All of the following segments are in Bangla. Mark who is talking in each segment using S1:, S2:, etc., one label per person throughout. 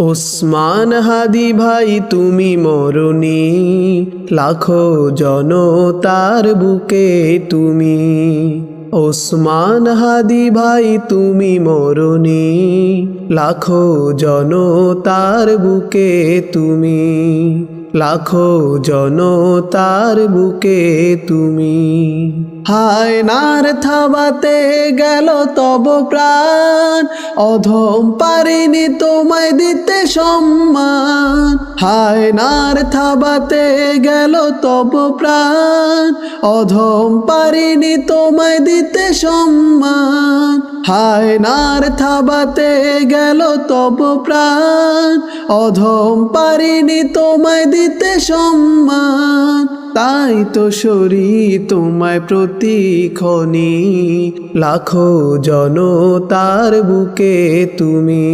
S1: ওসমান হাদি ভাই, তুমি মরণি। লাখো জনতার বুকে তুমি। ওসমান হাদি ভাই, তুমি মরণি। লাখো জনতার বুকে তুমি। লাখো জনতার বুকে তুমি। হায় নার থাবাতে গেল তব প্রাণ। অধম পারিনি তোমায় দিতে সম্মান। হায় নার থাবাতে গেল তব প্রাণ। অধম পারিনি তোমায় দিতে সম্মান। হায় নার থাবাতে গেল তব প্রাণ। অধম পারিনি তোমায় দিতে সম্মান। তাই তো সরি তোমায় প্রতিক্ষণি লাখো জনতার বুকে তুমি,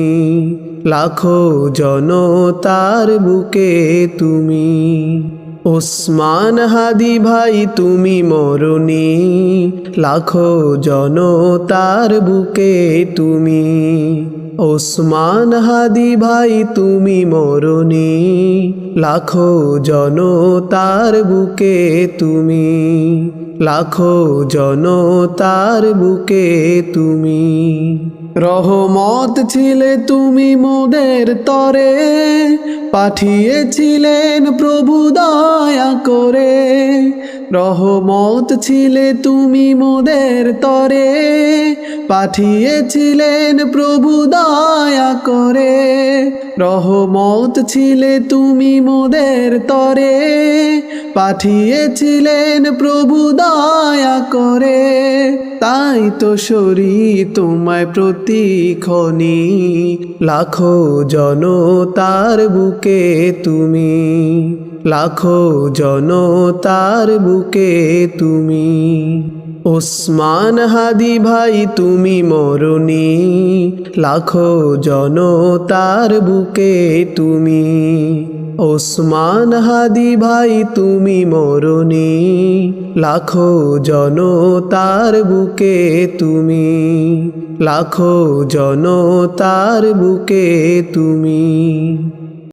S1: লাখো জনতার বুকে তুমি। ওসমান হাদি ভাই, তুমি মরণি, লাখো জনতার বুকে তুমি। ওসমান হাদি ভাই, তুমি মরণি, লাখো জনতার বুকে তুমি। লাখো জনতার বুকে তুমি। রহমত ছিলে তুমি মোদের তরে, পাঠিয়েছিলেন প্রভু দয়া করে। রহমত ছিলে তুমি মোদের তরে, পাঠিয়েছিলেন প্রভু দয়া করে। রহমত ছিলে তুমি মোদের তরে, পাঠিয়েছিলেন প্রভু দয়া করে। তাই তো সরি তোমায় প্রতিক্ষণি, লাখো জনতার বুকে তুমি, লাখো জনতার বুকে তুমি। ওসমান হাদি ভাই, তুমি মরণি লাখো জনতার বুকে তুমি। ওসমান হাদি ভাই, তুমি মরণি লাখো জনতার বুকে তুমি। লাখো জনতার বুকে তুমি।